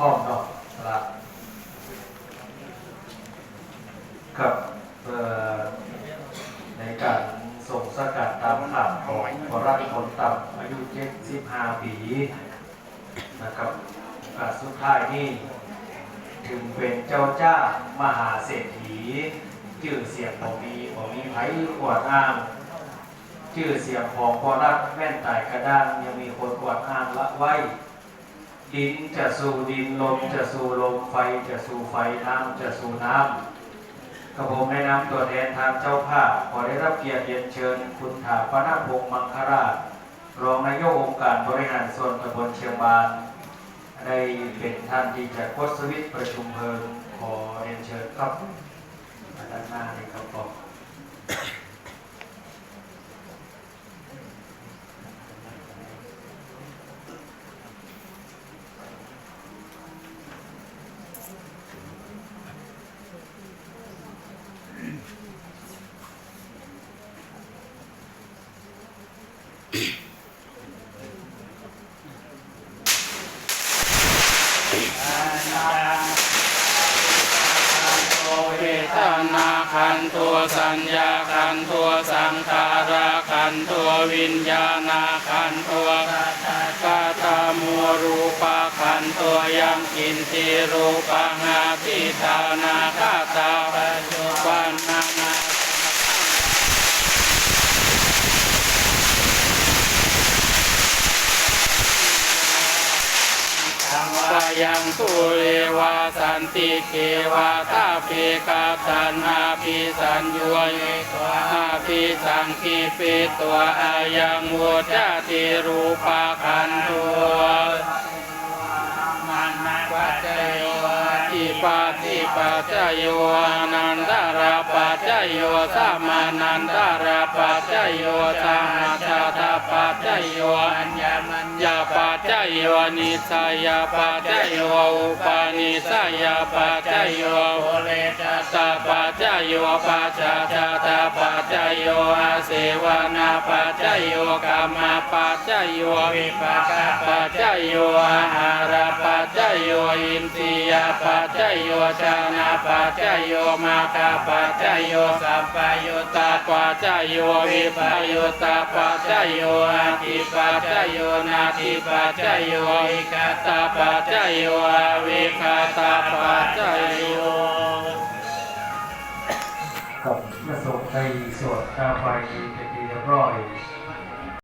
อ้อมดนกสลักกับในการส่งสกัดตามข่าวของพรักผลตับอายุเจ็สิบห้าปีนะครับสุดท้ายนี่ถึงเป็นเจ้าจ้ามหาเศรษฐีชื่อเสียงของมีของมีไผ่ขวดอ้างชื่อเสียงของพอรักแม่นตายกระด้างยังมีคนขวดอ้างละไว้ ดินจะสู่ดินลมจะสู่ลมไฟจะสู่ไฟน้ำจะสู่น้ำกระผมได้นำตัวแทนทางเจ้าภาพขอได้รับเกียรติเรียนเชิญ คุณถาปนพงศ์มังคราชรองนายกองค์การบริหารส่วนตำบลเชียงบานได้เป็นท่านที่จะโคตสวิตช์ประชุมเพลิงขอเรียนเชิญครับมาด้านหน้าเลยครับผม เวท นาขันตัวสัญญาขันตัวสังขาราขันตัววิญญาณขันตัวกาตามัวรูปาขันตัวยังกินทีรูปังอาทิตานาคาตาปัจจุบันนานา วา ยังตุเลวาสันติเกวาตาปิกาตันอาภิสัญญวยตัวอาภิสังคีปิตัวอายังวุจาติรูปาคันตัวมันนัปัจจโยอิปาติปัจโยนันตาราปัจโยสัมมานันตาราปัจโยสัมมาตาปัจโย ปัจจโยนิสัยปัจจโยอุปาณิสัยปัจจโยโอเลจัตตาปัจจโยปัจจจตาปัจจโยอา เสวนาปัจจโยกรรมปัจจโยวิปากปัจจโยอาหารปัจจโยอินทรียปัจจโยชานะปัจจโยมาคาปัจจโยสัพพยุตตาปัจจโยวิปยุตตาปัจจโยอาทิปัจจโยนาทิปัจจโยอิกตาปัจจโยอวิคตาปัจ กับพระสงฆ์ในสวดตาไปเป็นที่เรียบร้อย